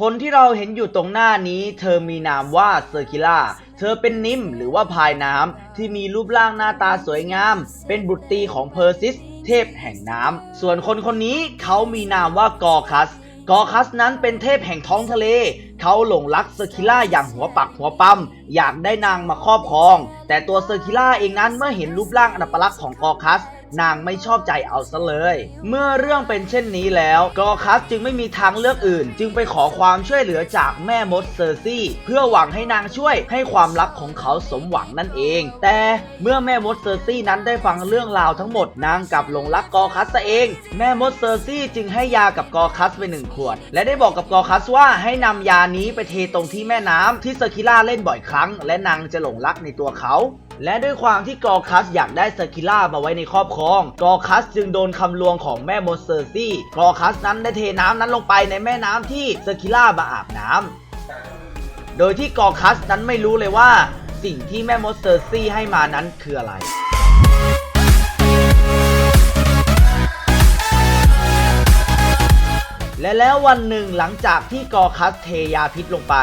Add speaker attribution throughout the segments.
Speaker 1: คนที่เราเห็นอยู่ตรงหน้านี้ เธอมีนามว่าเซอร์คิล่า เธอเป็นนิมหรือว่าพายน้ำที่มีรูปร่างหน้าตาสวยงาม เป็นบุตรีของเพอร์ซิส เทพแห่งน้ำ ส่วนคนคนนี้เขามีนามว่ากอคัส กอคัสนั้นเป็นเทพแห่งท้องทะเล เขาหลงรักเซอร์คิล่าอย่างหัวปักหัวปั๊ม อยากได้นางมาครอบครอง แต่ตัวเซอร์คิล่าเองนั้นเมื่อเห็นรูปร่างอัปลักษณ์ของกอคัส นางไม่ชอบใจเอาซะเลย เมื่อเรื่องเป็นเช่นนี้แล้วกอคัสจึงไม่มีทางเลือกอื่น จึงไปขอความช่วยเหลือจากแม่มดเซอร์ซี่ เพื่อหวังให้นางช่วยให้ความลับของเขาสมหวังนั่นเอง แต่เมื่อแม่มดเซอร์ซี่นั้นได้ฟังเรื่องราวทั้งหมดนางกลับหลงรักกอคัสซะเอง แม่มดเซอร์ซี่จึงให้ยากับกอคัสไปหนึ่งขวด และได้บอกกับกอคัสว่าให้นำยานี้ไปเทตรงที่แม่น้ำที่เซอร์คิล่าเล่นบ่อยครั้ง และนางจะหลงรักในตัวเขา และด้วยความที่กอคัสอยากได้เซอร์คิล่ามาไว้ในครอบครอง กอคัสจึงโดนคำลวงของแม่มดเซอร์ซี่ กอคัสนั้นได้เทน้ำนั้นลงไปในแม่น้ำที่เซอร์คิล่ามาอาบน้ำ โดยที่กอคัสนั้นไม่รู้เลยว่า สิ่งที่แม่มดเซอร์ซี่ให้มานั้นคืออะไรและแล้ววันหนึ่งหลังจากที่กอคัสเทยาพิษลงไป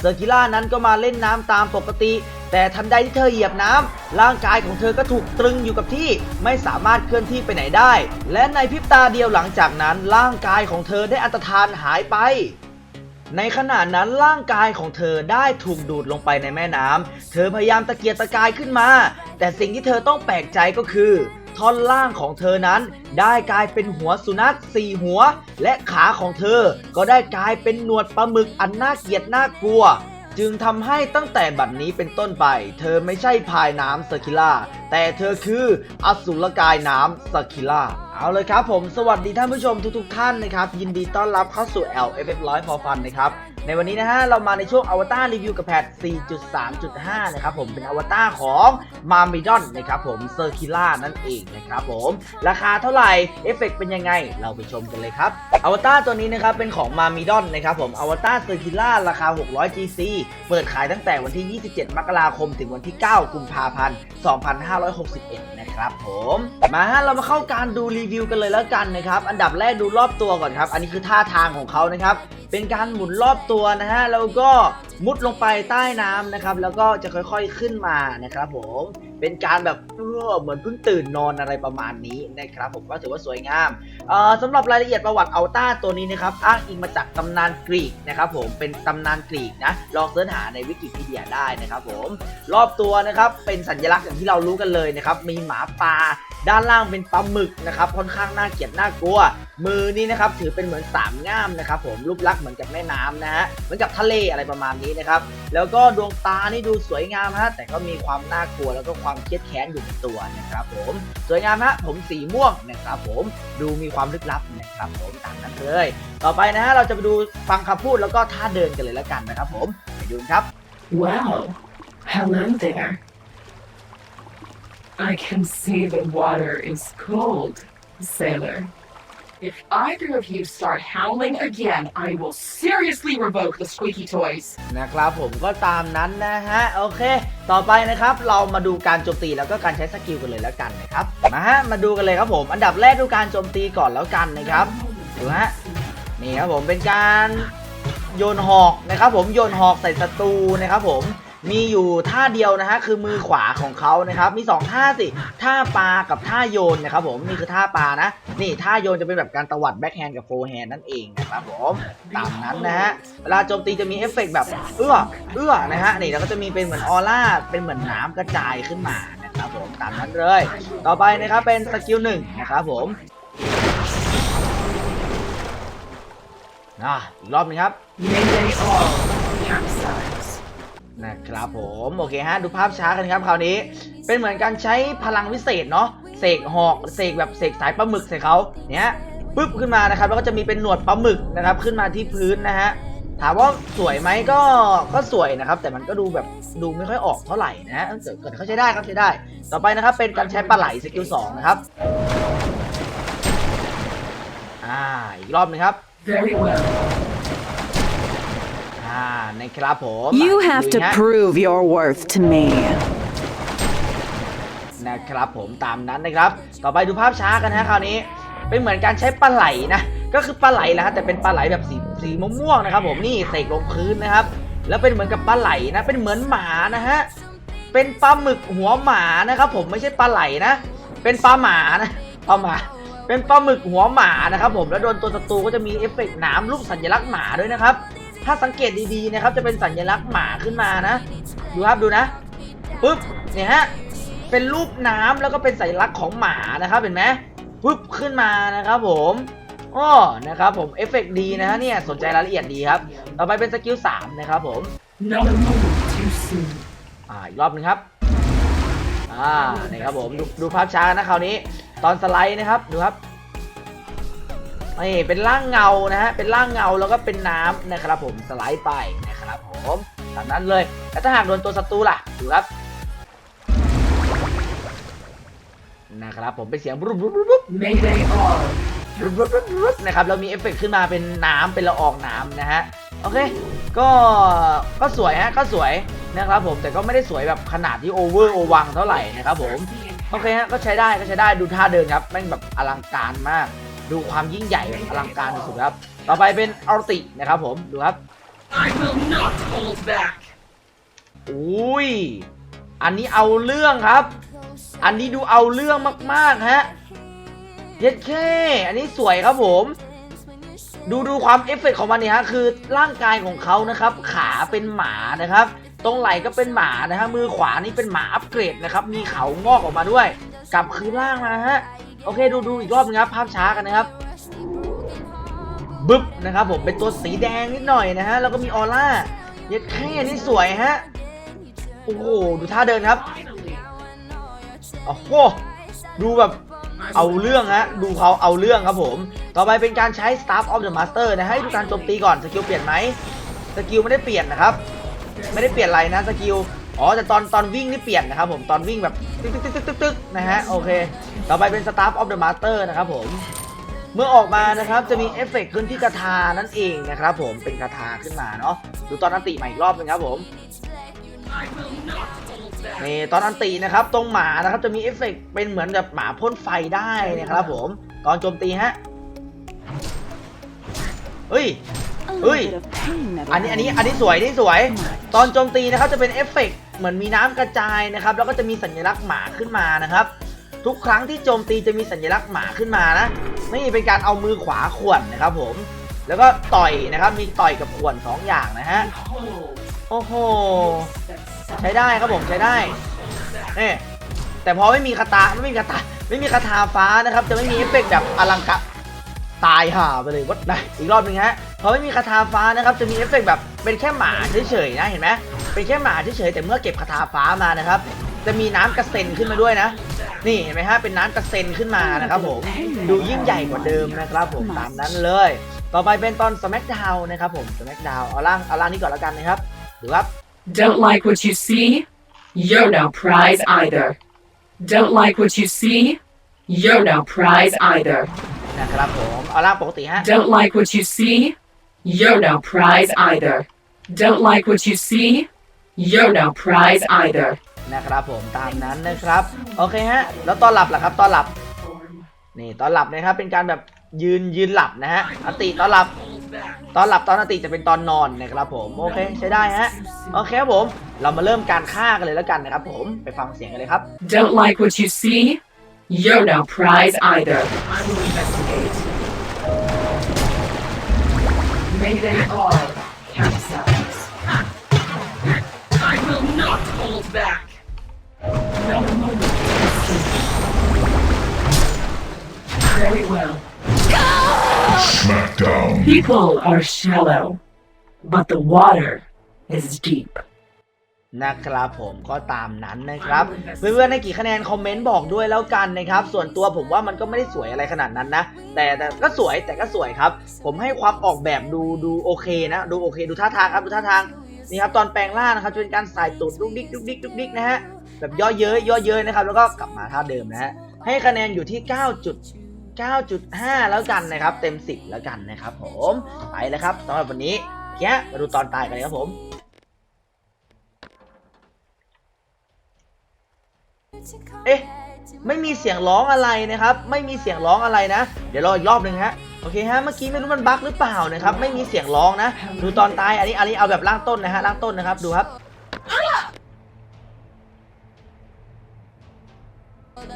Speaker 1: เซอร์กิล่านั้นก็มาเล่นน้ำตามปกติ แต่ทันใดที่เธอเหยียบน้ำร่างกายของเธอก็ถูกตรึงอยู่กับที่ไม่สามารถเคลื่อนที่ไปไหนได้ และในพริบตาเดียวหลังจากนั้น ร่างกายของเธอได้อันตรธานหายไปในขณะนั้นร่างกายของเธอได้ถูกดูดลงไปในแม่น้ำเธอพยายามตะเกียกตะกายขึ้นมา แต่สิ่งที่เธอต้องแปลกใจก็คือ ท่อนล่างของเธอนั้น ได้กลายเป็นหัวสุนัขสี่หัว และขาของเธอก็ได้กลายเป็นหนวดปลาหมึกอันน่าเกลียดน่ากลัว จึงทำให้ตั้งแต่บัดนี้เป็นต้นไป เธอไม่ใช่พายน้ำสกิล่าแต่เธอคืออสุรกายน้ำสกิล่าเอาเลยครับผมสวัสดีท่านผู้ชมทุกๆท่านนะครับ ยินดีต้อนรับเข้าสู่ LFF 100 for fun นะครับ ในวันนี้นะฮะเรามาในช่วงอวตารรีวิวกับแพท 4.3.5 นะครับผมเป็นอวตารของมามิดอนนะครับผมเซอร์คิล่านั่นเองนะครับผมราคาเท่าไหร่เอฟเฟกต์เป็นยังไง เราไปชมกันเลยครับอวตารตัวนี้นะครับเป็นของมามิดอนนะครับผมอวตารเซอร์คิล่าราคา 600 GC เปิดขายตั้งแต่วันที่ 27 มกราคม ถึงวันที่ 9 กุมภาพันธ์ 2561 นะครับผมมาฮะเรามาเข้าการดูรีวิวกันเลยแล้วกันนะครับอันดับแรกดูรอบตัวก่อนครับอันนี้คือท่าทางของเขานะครับเป็นการหมุนรอบตัวัวนะฮะแล้วก็มุดลงไปใต้น้ำนะครับ แล้วก็จะค่อยๆขึ้นมานะครับผมเป็นการแบบเออเหมือนเพิ่งตื่นนอนอะไรประมาณนี้นะครับ ผมก็ถือว่าสวยงามสำหรับรายละเอียดประวัติอัลต้าตัวนี้นะครับอ้างอิงมาจากตำนานกรีกนะครับ ผมเป็นตำนานกรีกนะลองเสิร์ชหาในวิกิพีเดียได้นะครับ ผมรอบตัวนะครับเป็นสัญลักษณ์อย่างที่เรารู้กันเลยนะครับมีหมาป่า ด้านล่างเป็นปลาหมึกนะครับค่อนข้างน่าเกลียดน่ากลัว มือนี่นะครับถือเป็นเหมือนสามง่ามนะครับผมรูปลักษณ์เหมือนกับแม่น้ำนะฮะเหมือนกับทะเลอะไรประมาณนี้นะครับแล้วก็ดวงตานี่ดูสวยงามฮะแต่ก็มีความน่ากลัวแล้วก็ความเครียดแค้นอยู่ในตัวนะครับผมสวยงามฮะผมสีม่วงนะครับผมดูมีความลึกลับนะครับผมต่ามนั้นเลยต่อไปนะฮะเราจะไปดูฟังคำพูดแล้วก็ท่าเดินกันเลยแล้วกันนะครับผมไปดูครับ
Speaker 2: Well, hello there. I can see the water is cold, sailor. If either of you start howling again, I will seriously revoke the squeaky toys.
Speaker 1: นะครับผมก็ตามนั้นนะฮะ โอเค ต่อไปนะครับเรามาดูการโจมตีแล้วก็การใช้สกิลกันเลยแล้วกันนะครับมาฮะมาดูกันเลยครับผม อันดับแรกดูการโจมตีก่อนแล้วกันนะครับดูฮะนี่ครับผมเป็นการโยนหอกนะครับผมโยนหอกใส่ศัตรูนะครับผม มีอยู่ท่าเดียวนะฮะคือมือขวาของเขานะครับ มีสองท่าสิ ท่าปลากับท่าโยนนะครับผมนี่คือท่าปลานะ นี่ท่าโยนจะเป็นแบบการตวัดแบ็คแฮนด์กับโฟร์แฮนด์นั่นเองนะครับผมตามนั้นนะฮะเวลาโจมตีจะมีเอฟเฟกต์แบบเอื้อเอื้อนะฮะนี่แล้วก็จะมีเป็นเหมือนออร่าเป็นเหมือนน้ำกระจายขึ้นมานะครับผมตามนั้นเลย ต่อไปนะครับเป็นสกิลหนึ่งนะครับผมอะอีกรอบหนึงครับ นะครับผมโอเคฮะดูภาพช้ากันครับคราวนี้ เป็นเหมือนการใช้พลังวิเศษเนาะเสกหอกเสกแบบเสกสายปลาหมึกใส่เขาเนี้ยปึ๊บขึ้นมานะครับแล้วก็จะมีเป็นหนวดปลาหมึกนะครับขึ้นมาที่พื้นนะฮะถามว่าสวยไหมก็ก็สวยนะครับ แต่มันก็ดูแบบดูไม่ค่อยออกเท่าไหร่นะเกิดเกิดเขาใช้ได้ครับใช้ได้ ต่อไปนะครับเป็นการใช้ปลาไหลสกิลสองนะครับอ่าอีกรอบหนึงครับ นะครับผม
Speaker 3: You have
Speaker 1: ลุ
Speaker 3: to
Speaker 1: ยฮะ
Speaker 3: prove your worth to me.
Speaker 1: นะครับผมตามนั้นนะครับ ต่อไปดูภาพช้ากันนะฮะคราวนี้ เป็นเหมือนการใช้ปลาไหลนะ ก็คือปลาไหลแหละฮะแต่เป็นปลาไหลแบบสีสสีม่วงๆนะครับ ผมนี่เสกลงพื้นนะครับ แล้วเป็นเหมือนกับปลาไหลนะ เป็นเหมือนหมานะฮะ เป็นปลาหมึกหัวหมานะครับ ผมไม่ใช่ปลาไหลนะ เป็นปลาหมานะปลาหมา เป็นปลาหมึกหัวหมานะครับ ผมแล้วโดนตัวศัตรูก็จะมีเอฟเฟกต์หนามรูปสัญลักษณ์หมาด้วยนะครับ ถ้าสังเกตดีๆนะครับจะเป็นสัญลักษณ์หมาขึ้นมานะ ดูครับดูนะปุ๊บเนี่ยฮะเป็นรูปน้ำแล้วก็เป็นสัญลักษณ์ของหมานะครับเห็นไหมปุ๊บขึ้นมานะครับผมอ้อนะครับผมเอฟเฟกต์ดีนะฮะเนี่ยสนใจรายละเอียดดีครับ ต่อไปเป็นสกิล3นะครับผม
Speaker 2: Not a moment too soon.
Speaker 1: อ่าอีกรอบหนึงครับอ่านี่ครับผมดูดูภาพช้านะคราวนี้ ตอนสไลด์นะครับดูครับ นี่เป็นร่างเงานะฮะเป็นร่างเงาแล้วก็เป็นน้ำนะครับผมสไลด์ไปนะครับผมตามนั้นเลยแล้วถ้าหากโดนตัวศัตรูล่ะดูครับนะครับผมเป็นเสียงบรุบรุบรุบรุบ
Speaker 2: Mayday all.
Speaker 1: รุบบรุบรุบนะครับแล้วมีเอฟเฟกต์ขึ้นมาเป็นน้ำเป็นละอองน้ำนะฮะโอเคก็ก็สวยฮะก็สวยนะครับผมแต่ก็ไม่ได้สวยแบบขนาดที่โอเวอร์โอวังเท่าไหร่นะครับผมโอเคฮะก็ใช้ได้ก็ใช้ได้ดูท่าเดินครับแม่งแบบอลังการมาก ดูความยิ่งใหญ่แบบอลังการสุดๆครับ ต่อไปเป็นอัลตินะครับผม ดูครับ
Speaker 2: I will not hold back.
Speaker 1: อุ้ย อันนี้เอาเรื่องครับ อันนี้ดูเอาเรื่องมากๆฮะ เย็ดแค่ อันนี้สวยครับผม ดูดูความเอฟเฟกต์ของมันเนี่ยฮะ คือร่างกายของเขานะครับ ขาเป็นหมานะครับ ตรงไหล่ก็เป็นหมานะฮะ มือขวานี่เป็นหมาอัปเกรดนะครับ มีเขางอกออกมาด้วย กลับคืนล่างมาฮะ โอเคดูดูอีกรอบนึงครับภาพช้ากันนะครับบึ๊บนะครับผมเป็นตัวสีแดงนิดหน่อยนะฮะแล้วก็มีออร่าเย็ดแค่นี่สวยฮะโอ้โหดูท่าเดินครับโอ้โหดูแบบเอาเรื่องฮะดูเขาเอาเรื่องครับผม ต่อไปเป็นการใช้ Staff of the Master นะให้ดูการโจมตีก่อนสกิลเปลี่ยนไหมสกิลไม่ได้เปลี่ยนนะครับ ไม่ได้เปลี่ยนอะไรนะสกิลอ๋อแต่ตอนตอนวิ่งนี่เปลี่ยนนะครับผมตอนวิ่งแบบตึ๊กตึ๊กตึ๊กตึ๊กตึ๊กนะฮะโอเค ต่อไปเป็น Staff of the Master นะครับผม เมื่อออกมานะครับจะมีเอฟเฟกต์ขึ้นที่กระทานั่นเองนะครับผมเป็นกระทาขึ้นมาเนาะดูตอนอันติใหม่อีกรอบหนึงครับผมนี่ตอนอันตีนะครับตรงหมานะครับจะมีเอฟเฟกต์เป็นเหมือนแบบหมาพ่นไฟได้นะครับผมตอนโจมตีฮะเฮ้ย
Speaker 3: A
Speaker 1: Ui.
Speaker 3: little bit of pain never
Speaker 1: อันนี้อันนี้อันนี้สวยนี่สวย ตอนโจมตีนะครับจะเป็นเอฟเฟกต์เหมือนมีน้ำกระจายนะครับ แล้วก็จะมีสัญลักษณ์หมาขึ้นมานะครับ ทุกครั้งที่โจมตีจะมีสัญลักษณ์หมาขึ้นมานะนี่เป็นการเอามือขวาข่วนนะครับผม แล้วก็ต่อยนะครับมีต่อยกับข่วนสองอย่างนะฮะโอ้โหใช้ได้ครับผมใช้ได้นี่แต่พอไม่มีคาตาไม่มีคาตาไม่มีคาถาฟ้านะครับ จะไม่มีเอฟเฟกต์แบบอลังกะตายห่าไปเลยวัดได้อีกรอบหนึงฮะพอไม่มีคาถาฟ้านะครับจะมีเอฟเฟกต์แบบเป็นแค่หมาเฉยๆนะเห็นไหมเป็นแค่หมาเฉยๆแต่เมื่อเก็บคาถาฟ้ามานะครับ จะมีน้ำกระเซ็นขึ้นมาด้วยนะ นี่เห็นไหมฮะเป็นน้ำกระเซ็นขึ้นมานะครับผมดูยิ่งใหญ่กว่าเดิมนะครับผมตามนั้นเลย ต่อไปเป็นตอน Smackdown นะครับผม Smackdown เอาล่างเอาล่างนี้ก่อนแล้วกันนะครับหรือว่า
Speaker 2: Don't like what you see? You're no prize either. Don't like what you see? You're no prize either.
Speaker 1: นะครับผมเอาล่างปกติฮะ
Speaker 2: Don't like what you see? You're no prize either. Don't like what you see? You're no prize either.
Speaker 1: นะครับผมตามนั้นนะครับ โอเคฮะ แล้วตอนหลับล่ะครับตอนหลับ นี่ตอนหลับนะครับเป็นการแบบยืนยืนหลับนะฮะอติตอนหลับ ตอนหลับตอนอติจะเป็นตอนนอนนะครับผมโอเคใช้ได้ฮะโอเคครับผม เรามาเริ่มการฆ่ากันเลยแล้วกันนะครับผมไปฟังเสียงกันเลยครับ
Speaker 2: Don't like what you see? You're no prize either. I will investigate. Mayday all. I will not hold back. Not a moment. Very well.
Speaker 4: Smackdown.
Speaker 2: People are shallow, but the water is deep.
Speaker 1: นะครับผมก็ตามนั้นนะครับเพื่อนๆให้กี่คะแนนคอมเมนต์บอกด้วยแล้วกันนะครับ ส่วนตัวผมว่ามันก็ไม่ได้สวยอะไรขนาดนั้นนะ แต่แต่ก็สวยแต่ก็สวยครับ ผมให้ความออกแบบดูดูโอเคนะ ดูโอเค ดูท่าทางครับดูท่าทาง นี่ครับตอนแปลงร่างนะครับจะเป็นการใส่ตูดดุกดิกดุกดิกดุกดิกนะฮะแบบย่อเย้ยย่อเย้ยนะครับแล้วก็กลับมาท่าเดิมนะฮะให้คะแนนอยู่ที่9จุด9.5 แล้วกันนะครับ เต็ม 10 แล้วกันนะครับ ผมไปแล้วครับสำหรับวันนี้แค่มาดูตอนตายกันเลยครับผมเอ๊ะ ไม่มีเสียงร้องอะไรนะครับ ไม่มีเสียงร้องอะไรนะ เดี๋ยวรออีกรอบหนึ่งฮะโอเคฮะเมื่อกี้ไม่รู้มันบั๊กหรือเปล่านะครับไม่มีเสียงร้องนะ ดูตอนตายอันนี้อันนี้เอาแบบล่างต้นนะฮะล่างต้นนะครับดูครับ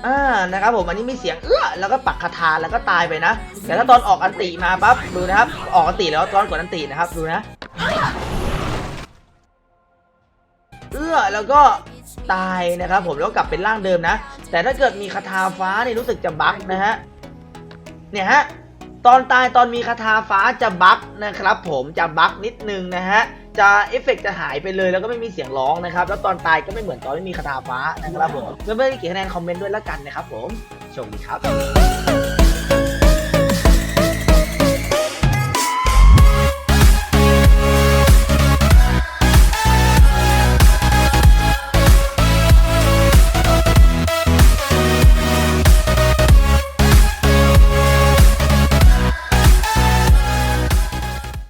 Speaker 1: อ่านะครับผมอันนี้มีเสียงเอื้อแล้วก็ปักคาถาแล้วก็ตายไปนะแต่ถ้าตอนออกอันติมาปั๊บดูนะครับออกอันติแล้วตอนกดอันตินะครับดูนะเอื้อแล้วก็ตายนะครับผมแล้วกลับเป็นร่างเดิมนะ แต่ถ้าเกิดมีคาถาฟ้าเนี่ยรู้สึกจะบั๊กนะฮะ เนี่ยฮะ ตอนตายตอนมีคาถาฟ้าจะบั๊กนะครับ ผมจะบั๊กนิดนึงนะฮะ จะเอฟเฟกต์จะหายไปเลยแล้วก็ไม่มีเสียงร้องนะครับ แล้วตอนตายก็ไม่เหมือนตอนไม่มีคาถาฟ้านะครับผมเพื่อนๆเขียนคะแนนคอมเมนต์ด้วยละกันนะครับผมโชคดีครับ